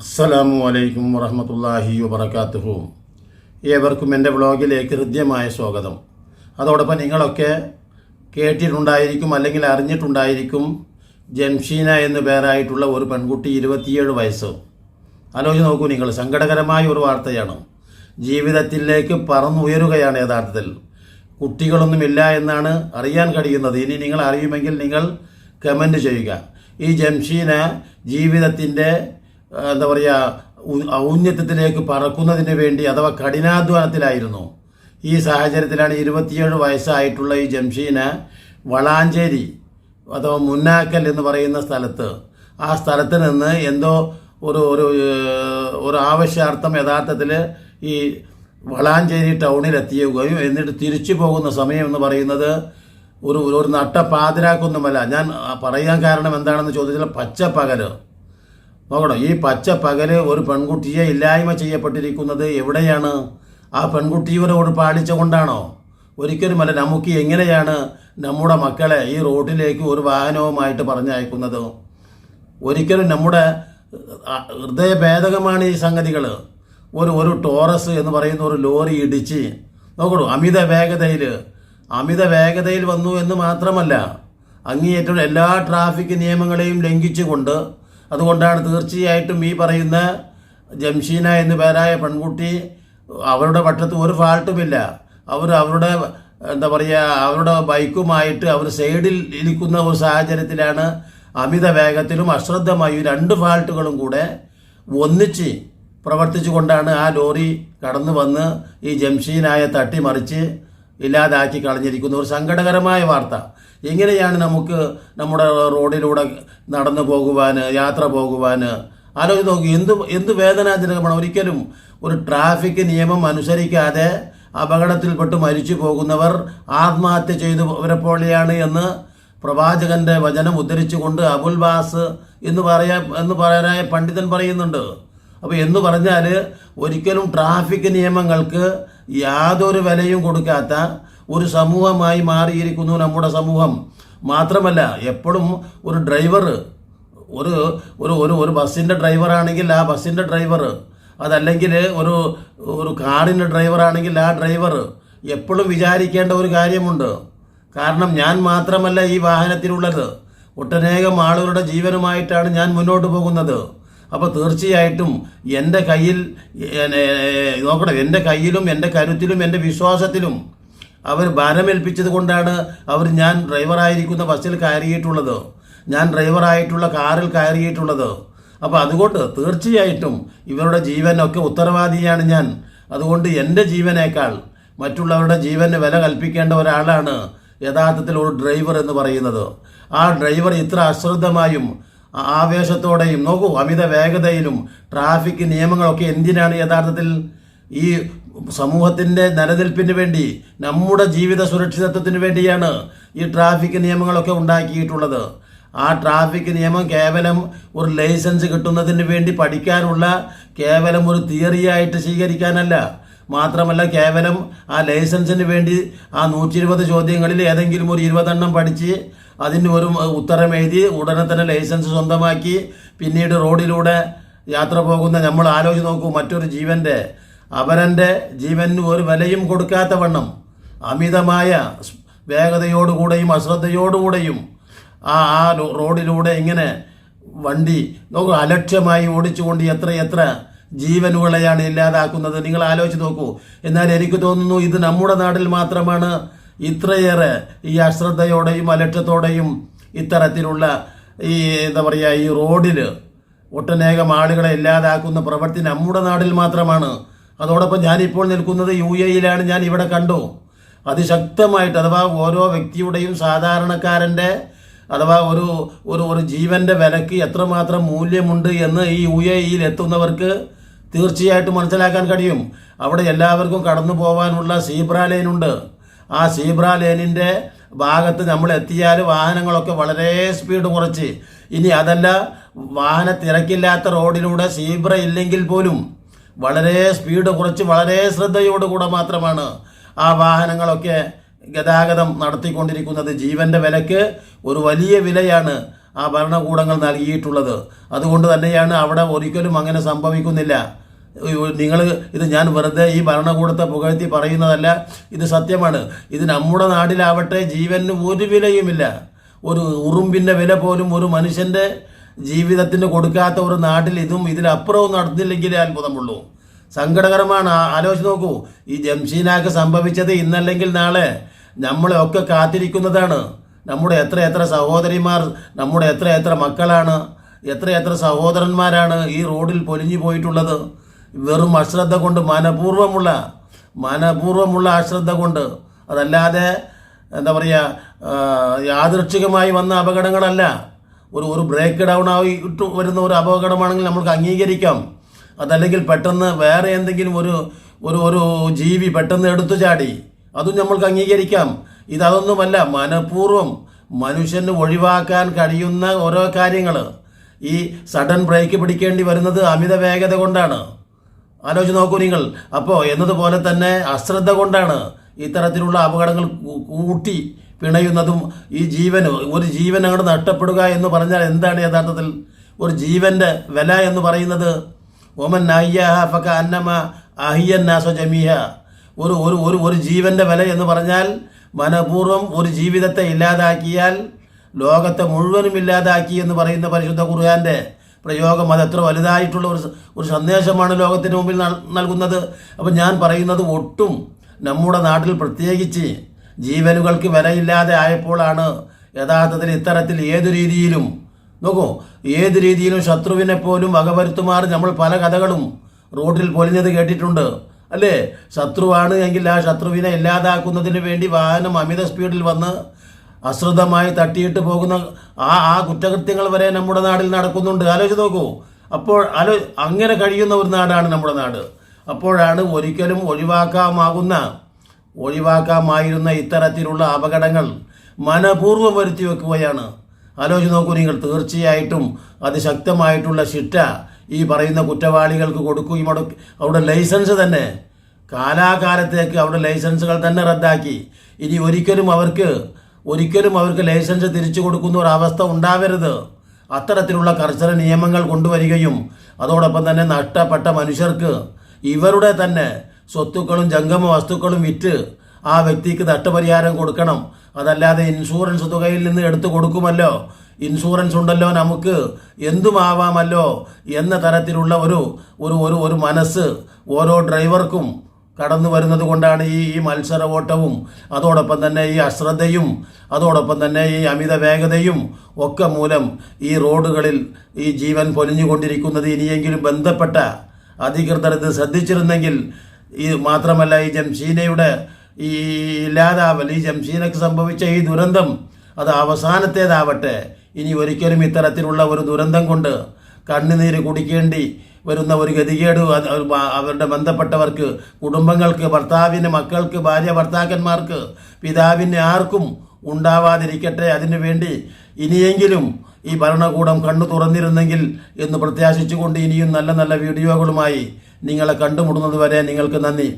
അസ്സലാമു അലൈക്കും വറഹമത്തല്ലാഹി വബർക്കാത്തുഹു ഏവർക്കും എന്റെ വ്ളോഗിലേക്ക് ഹൃദ്യമായ സ്വാഗതം. അതോടൊപ്പം നിങ്ങളൊക്കെ കേട്ടിട്ടുണ്ടായിരിക്കും അല്ലെങ്കിൽ അറിഞ്ഞിട്ടുണ്ടായിരിക്കും ജംഷീന എന്നു പേരായിട്ടുള്ള ഒരു പെൺകുട്ടി ഇരുപത്തിയേഴ് വയസ്സ്. ആലോചിച്ച് നോക്കൂ നിങ്ങൾ സങ്കടകരമായ ഒരു വാർത്തയാണ്. ജീവിതത്തിലേക്ക് പറന്നുയരുകയാണ് യഥാർത്ഥത്തിൽ. കുട്ടികളൊന്നുമില്ല എന്നാണ് അറിയാൻ കഴിയുന്നത്. ഇനി നിങ്ങൾ അറിയുമെങ്കിൽ നിങ്ങൾ കമന്റ് ചെയ്യുക. ഈ ജംഷീന ജീവിതത്തിന്റെ എന്താ പറയുക ഔന്നത്യത്തിലേക്ക് പറക്കുന്നതിന് വേണ്ടി അഥവാ കഠിനാധ്വാനത്തിലായിരുന്നു. ഈ സാഹചര്യത്തിലാണ് ഇരുപത്തിയേഴ് വയസ്സായിട്ടുള്ള ഈ ജംഷീന വളാഞ്ചേരി അഥവാ മുന്നാക്കൽ എന്ന് പറയുന്ന സ്ഥലത്ത് ആ സ്ഥലത്ത് നിന്ന് എന്തോ ഒരു ഒരു ഒരു ആവശ്യാർത്ഥം യഥാർത്ഥത്തിൽ ഈ വളാഞ്ചേരി ടൗണിൽ എത്തിയുകയും എന്നിട്ട് തിരിച്ചു പോകുന്ന സമയം എന്ന് പറയുന്നത് ഒരു ഒരു നട്ട പാതിരാക്കൊന്നുമല്ല. ഞാൻ പറയാൻ കാരണം എന്താണെന്ന് ചോദിച്ചാൽ പച്ചപ്പകൽ. നോക്കണം ഈ പച്ച പകൽ ഒരു പെൺകുട്ടിയെ ഇല്ലായ്മ ചെയ്യപ്പെട്ടിരിക്കുന്നത് എവിടെയാണ്? ആ പെൺകുട്ടിയോട് പാലിച്ച കൊണ്ടാണോ ഒരിക്കലുമല്ല നമുക്ക് എങ്ങനെയാണ് നമ്മുടെ മക്കളെ ഈ റോഡിലേക്ക് ഒരു വാഹനവുമായിട്ട് പറഞ്ഞയക്കുന്നത്? ഒരിക്കലും നമ്മുടെ ഹൃദയഭേദകമാണ് ഈ സംഗതികൾ ഒരു ഒരു ടോറസ് എന്ന് പറയുന്ന ഒരു ലോറി ഇടിച്ച് നോക്കണു അമിത വേഗതയിൽ അമിത വേഗതയിൽ വന്നു എന്ന് മാത്രമല്ല അങ്ങേയറ്റം എല്ലാ ട്രാഫിക് നിയമങ്ങളെയും ലംഘിച്ചുകൊണ്ട് അതുകൊണ്ടാണ് തീർച്ചയായിട്ടും ഈ പറയുന്ന ജംഷീന എന്നു പേരായ പെൺകുട്ടി അവരുടെ പക്ഷത്ത് ഒരു ഫാൾട്ടുമില്ല. അവർ അവരുടെ എന്താ പറയുക അവരുടെ ബൈക്കുമായിട്ട് അവർ സൈഡിൽ ഇരിക്കുന്ന ഒരു സാഹചര്യത്തിലാണ് അമിത വേഗത്തിലും അശ്രദ്ധമായും രണ്ട് ഫാൾട്ടുകളും കൂടെ ഒന്നിച്ച് പ്രവർത്തിച്ചു കൊണ്ടാണ് ആ ലോറി കടന്നു വന്ന് ഈ ജംഷീനായ തട്ടിമറിച്ച് ഇല്ലാതാക്കി കളഞ്ഞിരിക്കുന്ന. ഒരു സങ്കടകരമായ വാർത്ത. എങ്ങനെയാണ് നമുക്ക് നമ്മുടെ റോഡിലൂടെ നടന്നു പോകുവാൻ യാത്ര പോകുവാൻ? ആലോചിച്ച് നോക്കി എന്ത് എന്ത് വേദനാജനകമാണ്. ഒരിക്കലും ഒരു ട്രാഫിക് നിയമം അനുസരിക്കാതെ അപകടത്തിൽപ്പെട്ട് മരിച്ചു പോകുന്നവർ ആത്മഹത്യ ചെയ്തവരെ പോലെയാണ് എന്ന് പ്രവാചകന്റെ വചനം ഉദ്ധരിച്ചുകൊണ്ട് അബുൽ ബാസ് എന്ന് പറയാ എന്ന് പറയാനായ പണ്ഡിതൻ പറയുന്നുണ്ട്. അപ്പോൾ എന്ന് പറഞ്ഞാൽ ഒരിക്കലും ട്രാഫിക് നിയമങ്ങൾക്ക് യാതൊരു വിലയും കൊടുക്കാത്ത ഒരു സമൂഹമായി മാറിയിരിക്കുന്നു നമ്മുടെ സമൂഹം. മാത്രമല്ല എപ്പോഴും ഒരു ഡ്രൈവർ ഒരു ഒരു ഒരു ബസ്സിന്റെ ഡ്രൈവറാണെങ്കിൽ ആ ബസ്സിന്റെ ഡ്രൈവർ അതല്ലെങ്കിൽ ഒരു ഒരു കാറിന്റെ ഡ്രൈവറാണെങ്കിൽ ആ ഡ്രൈവർ എപ്പോഴും വിചാരിക്കേണ്ട ഒരു കാര്യമുണ്ട്. കാരണം ഞാൻ മാത്രമല്ല ഈ വാഹനത്തിലുള്ളത്. ഒട്ടനേകം ആളുകളുടെ ജീവനുമായിട്ടാണ് ഞാൻ മുന്നോട്ട് പോകുന്നത്. അപ്പോൾ തീർച്ചയായിട്ടും എന്റെ കയ്യിൽ നോക്കണം എന്റെ കയ്യിലും എന്റെ കരുത്തിലും എന്റെ വിശ്വാസത്തിലും അവർ ഭാരമേൽപ്പിച്ചത് കൊണ്ടാണ് അവർ ഞാൻ ഡ്രൈവറായിരിക്കുന്ന ബസ്സിൽ കയറിയിട്ടുള്ളത്. ഞാൻ ഡ്രൈവറായിട്ടുള്ള കാറിൽ കയറിയിട്ടുള്ളത്. അപ്പോൾ അതുകൊണ്ട് തീർച്ചയായിട്ടും ഇവരുടെ ജീവനൊക്കെ ഉത്തരവാദിയാണ് ഞാൻ. അതുകൊണ്ട് എന്റെ ജീവനേക്കാൾ മറ്റുള്ളവരുടെ ജീവന് വില കൽപ്പിക്കേണ്ട ഒരാളാണ് യഥാർത്ഥത്തിൽ ഒരു ഡ്രൈവർ എന്ന് പറയുന്നത്. ആ ഡ്രൈവർ ഇത്ര അശ്രദ്ധമായും ആവേശത്തോടെയും നോക്കൂ അമിത വേഗതയിലും ട്രാഫിക് നിയമങ്ങളൊക്കെ എന്തിനാണ് യഥാർത്ഥത്തിൽ ഈ സമൂഹത്തിന്റെ നിലനിൽപ്പിന് വേണ്ടി നമ്മുടെ ജീവിത സുരക്ഷിതത്വത്തിന് വേണ്ടിയാണ് ഈ ട്രാഫിക് നിയമങ്ങളൊക്കെ ഉണ്ടാക്കിയിട്ടുള്ളത്. ആ ട്രാഫിക് നിയമം കേവലം ഒരു ലൈസൻസ് കിട്ടുന്നതിന് വേണ്ടി പഠിക്കാനുള്ള കേവലം ഒരു തിയറിയായിട്ട് സ്വീകരിക്കാനല്ല. മാത്രമല്ല കേവലം ആ ലൈസൻസിന് വേണ്ടി ആ നൂറ്റി ഇരുപത് ചോദ്യങ്ങളിൽ ഏതെങ്കിലും ഒരു ഇരുപതെണ്ണം പഠിച്ച് അതിന് ഒരു ഉത്തരം എഴുതി ഉടനെ തന്നെ ലൈസൻസ് സ്വന്തമാക്കി. പിന്നീട് റോഡിലൂടെ യാത്ര പോകുന്ന നമ്മൾ ആലോചിച്ച് നോക്കൂ മറ്റൊരു ജീവന്റെ അവരന്റെ ജീവന് ഒരു വിലയും കൊടുക്കാത്ത വണ്ണം അമിതമായ വേഗതയോടുകൂടെയും അശ്രദ്ധയോടുകൂടെയും ആ ആ റോഡിലൂടെ ഇങ്ങനെ വണ്ടി നോക്കുക അലക്ഷ്യമായി ഓടിച്ചുകൊണ്ട് എത്ര എത്ര ജീവനുകളെയാണ് ഇല്ലാതാക്കുന്നത്. നിങ്ങൾ ആലോചിച്ച് നോക്കൂ. എന്നാൽ എനിക്ക് തോന്നുന്നു ഇത് നമ്മുടെ നാട്ടിൽ മാത്രമാണ് ഇത്രയേറെ ഈ അശ്രദ്ധയോടെയും അലക്ഷ്യത്തോടെയും ഇത്തരത്തിലുള്ള ഈ എന്താ പറയുക ഈ റോഡിൽ ഒട്ടനേകം ആളുകളെ ഇല്ലാതാക്കുന്ന പ്രവൃത്തി നമ്മുടെ നാട്ടിൽ മാത്രമാണ്. അതോടൊപ്പം ഞാനിപ്പോൾ നിൽക്കുന്നത് യു എയിലാണ് ഞാൻ ഇവിടെ കണ്ടു. അതിശക്തമായിട്ട് അഥവാ ഓരോ വ്യക്തിയുടെയും സാധാരണക്കാരന്റെ അഥവാ ഒരു ഒരു ഒരു ജീവന്റെ വിലക്ക് എത്രമാത്രം മൂല്യമുണ്ട് എന്ന് ഈ യു എ ഇയിൽ എത്തുന്നവർക്ക് തീർച്ചയായിട്ടും മനസ്സിലാക്കാൻ കഴിയും. അവിടെ എല്ലാവർക്കും കടന്നു പോകാനുള്ള സീബ്ര ലൈനുണ്ട് ആ സീബ്ര ലൈനിന്റെ ഭാഗത്ത് നമ്മൾ എത്തിയാൽ വാഹനങ്ങളൊക്കെ വളരെ സ്പീഡ് കുറച്ച്. ഇനി അതല്ല വാഹന തിരക്കില്ലാത്ത റോഡിലൂടെ സീബ്ര ഇല്ലെങ്കിൽ പോലും വളരെ സ്പീഡ് കുറച്ച് വളരെ ശ്രദ്ധയോടുകൂടെ മാത്രമാണ് ആ വാഹനങ്ങളൊക്കെ ഗതാഗതം നടത്തിക്കൊണ്ടിരിക്കുന്നത്. ജീവന്റെ വിലക്ക് ഒരു വലിയ വിലയാണ് ആ ഭരണകൂടങ്ങൾ നൽകിയിട്ടുള്ളത്. അതുകൊണ്ട് തന്നെയാണ് അവിടെ ഒരിക്കലും അങ്ങനെ സംഭവിക്കുന്നില്ല. നിങ്ങൾ ഇത് ഞാൻ വെറുതെ ഈ ഭരണകൂടത്തെ പുകഴ്ത്തി പറയുന്നതല്ല. ഇത് സത്യമാണ്. ഇത് നമ്മുടെ നാട്ടിലാവട്ടെ ജീവന് ഒരു വിലയുമില്ല. ഒരു ഉറുമ്പിന്റെ വില പോലും ഒരു മനുഷ്യന്റെ ജീവിതത്തിന് കൊടുക്കാത്ത ഒരു നാട്ടിൽ ഇതും ഇതിലപ്പുറവും നടന്നില്ലെങ്കിലേ അത്ഭുതമുള്ളൂ. സങ്കടകരമാണ്. ആലോചിച്ച് നോക്കൂ. ഈ ജംഷീനാക്ക് സംഭവിച്ചത് ഇന്നല്ലെങ്കിൽ നാളെ നമ്മളെ ഒക്കെ കാത്തിരിക്കുന്നതാണ്. നമ്മുടെ എത്ര എത്ര സഹോദരിമാർ നമ്മുടെ എത്ര എത്ര മക്കളാണ് എത്ര എത്ര സഹോദരന്മാരാണ് ഈ റോഡിൽ പൊലിഞ്ഞു പോയിട്ടുള്ളത്. വെറും അശ്രദ്ധ കൊണ്ട് മനപൂർവമുള്ള മനപൂർവമുള്ള അശ്രദ്ധ കൊണ്ട് അതല്ലാതെ എന്താ പറയുക യാദൃച്ഛികമായി വന്ന അപകടങ്ങളല്ല. ഒരു ഒരു ബ്രേക്ക് ഡൗൺ ആയി ഇട്ട് വരുന്ന ഒരു അപകടമാണെങ്കിൽ നമുക്ക് അംഗീകരിക്കാം. അതല്ലെങ്കിൽ പെട്ടെന്ന് വേറെ എന്തെങ്കിലും ഒരു ഒരു ഒരു ജീവി പെട്ടെന്ന് എടുത്തു ചാടി അതും നമ്മൾക്ക് അംഗീകരിക്കാം. ഇതൊന്നുമല്ല മനഃപൂർവം മനുഷ്യന് ഒഴിവാക്കാൻ കഴിയുന്ന ഓരോ കാര്യങ്ങൾ ഈ സഡൻ ബ്രേക്ക് പിടിക്കേണ്ടി വരുന്നത് അമിത വേഗത കൊണ്ടാണ്. ആലോചിച്ച് നോക്കൂ നിങ്ങൾ. അപ്പോൾ എന്നതുപോലെ തന്നെ അശ്രദ്ധ കൊണ്ടാണ് ഇത്തരത്തിലുള്ള അപകടങ്ങൾ കൂട്ടി പിണയുന്നതും ഈ ജീവന് ഒരു ജീവൻ അങ്ങോട്ട് നഷ്ടപ്പെടുക എന്ന് പറഞ്ഞാൽ എന്താണ് യഥാർത്ഥത്തിൽ? ഒരു ജീവന്റെ വില എന്ന് പറയുന്നത് ഓമൻ അയ്യാഹ ഫക അന്നമ അഹിയന്നാസ ജമീഹ. ഒരു ഒരു ഒരു ഒരു ജീവന്റെ വില എന്ന് പറഞ്ഞാൽ മനപൂർവം ഒരു ജീവിതത്തെ ഇല്ലാതാക്കിയാൽ ലോകത്തെ മുഴുവനും ഇല്ലാതാക്കി എന്ന് പറയുന്ന പരിശുദ്ധ ഖുർആന്റെ പ്രയോഗം അത് എത്ര വലുതായിട്ടുള്ള ഒരു ഒരു സന്ദേശമാണ് ലോകത്തിന് മുമ്പിൽ നൽ- നൽകുന്നത്. അപ്പം ഞാൻ പറയുന്നത് ഒട്ടും നമ്മുടെ നാട്ടിൽ പ്രത്യേകിച്ച് ജീവനുകൾക്ക് വിലയില്ലാതെ ആയപ്പോഴാണ് യഥാർത്ഥത്തിൽ ഇത്തരത്തിൽ ഏതു രീതിയിലും നോക്കൂ ഏത് രീതിയിലും ശത്രുവിനെ പോലും വകവരുത്തുമാർ നമ്മൾ പല കഥകളും റോഡിൽ പൊലിഞ്ഞത് കേട്ടിട്ടുണ്ട്. അല്ലേ? ശത്രുവാണ് എങ്കിൽ ആ ശത്രുവിനെ ഇല്ലാതാക്കുന്നതിന് വേണ്ടി വാഹനം അമിത സ്പീഡിൽ വന്ന് അശ്രദ്ധമായി തട്ടിയിട്ട് പോകുന്ന ആ ആ കുറ്റകൃത്യങ്ങൾ വരെ നമ്മുടെ നാട്ടിൽ നടക്കുന്നുണ്ട്. ആലോചിച്ച് നോക്കൂ. അപ്പോൾ ആലോ അങ്ങനെ കഴിയുന്ന ഒരു നാടാണ് നമ്മുടെ നാട്. അപ്പോഴാണ് ഒരിക്കലും ഒഴിവാക്കാമാകുന്ന ഒഴിവാക്കാമായിരുന്ന ഇത്തരത്തിലുള്ള അപകടങ്ങൾ മനപൂർവം വരുത്തി വെക്കുകയാണ്. ആലോചിച്ച് നോക്കൂ നിങ്ങൾ. തീർച്ചയായിട്ടും അതിശക്തമായിട്ടുള്ള ശിക്ഷ ഈ പറയുന്ന കുറ്റവാളികൾക്ക് കൊടുക്കുകയും അവിടെ അവിടെ ലൈസൻസ് തന്നെ കാലാകാലത്തേക്ക് അവിടെ ലൈസൻസുകൾ തന്നെ റദ്ദാക്കി. ഇനി ഒരിക്കലും അവർക്ക് ഒരിക്കലും അവർക്ക് ലൈസൻസ് തിരിച്ചു കൊടുക്കുന്ന ഒരു അവസ്ഥ ഉണ്ടാവരുത്. അത്തരത്തിലുള്ള കർശന നിയമങ്ങൾ കൊണ്ടുവരികയും അതോടൊപ്പം തന്നെ നഷ്ടപ്പെട്ട മനുഷ്യർക്ക് ഇവരുടെ തന്നെ സ്വത്തുക്കളും ജംഗമ വസ്തുക്കളും വിറ്റ് ആ വ്യക്തിക്ക് നഷ്ടപരിഹാരം കൊടുക്കണം. അതല്ലാതെ ഇൻഷുറൻസ് തുകയിൽ നിന്ന് എടുത്തു കൊടുക്കുമല്ലോ. ഇൻഷുറൻസ് ഉണ്ടല്ലോ നമുക്ക്. എന്തുമാവാമല്ലോ എന്ന തരത്തിലുള്ള ഒരു ഒരു ഒരു മനസ്സ് ഓരോ ഡ്രൈവർക്കും കടന്നു വരുന്നത് കൊണ്ടാണ് ഈ ഈ മത്സര ഓട്ടവും അതോടൊപ്പം തന്നെ ഈ അശ്രദ്ധയും അതോടൊപ്പം തന്നെ ഈ അമിത വേഗതയും ഒക്കെ മൂലം ഈ റോഡുകളിൽ ഈ ജീവൻ പൊലിഞ്ഞുകൊണ്ടിരിക്കുന്നത് ഇനിയെങ്കിലും ബന്ധപ്പെട്ട അധികൃതർ ഇത് ശ്രദ്ധിച്ചിരുന്നെങ്കിൽ ഈ മാത്രമല്ല ഈ ജംഷീനയുടെ ഈ ഇല്ലാതാവൽ ഈ ജംഷീനക്ക് സംഭവിച്ച ഈ ദുരന്തം അത് അവസാനത്തേതാവട്ടെ. ഇനി ഒരിക്കലും ഇത്തരത്തിലുള്ള ഒരു ദുരന്തം കൊണ്ട് കണ്ണുനീര് കുടിക്കേണ്ടി വരുന്ന ഒരു ഗതികേട് അവരുടെ ബന്ധപ്പെട്ടവർക്ക് കുടുംബങ്ങൾക്ക് ഭർത്താവിന് മക്കൾക്ക് ഭാര്യ ഭർത്താക്കന്മാർക്ക് പിതാവിന് ആർക്കും ഉണ്ടാവാതിരിക്കട്ടെ. അതിനു വേണ്ടി ഇനിയെങ്കിലും ഈ ഭരണകൂടം കണ്ണു തുറന്നിരുന്നെങ്കിൽ എന്ന് പ്രത്യാശിച്ചുകൊണ്ട് ഇനിയും നല്ല നല്ല വീഡിയോകളുമായി നിങ്ങളെ കണ്ടുമുട്ടുന്നത് വരെ നിങ്ങൾക്ക് നന്ദി.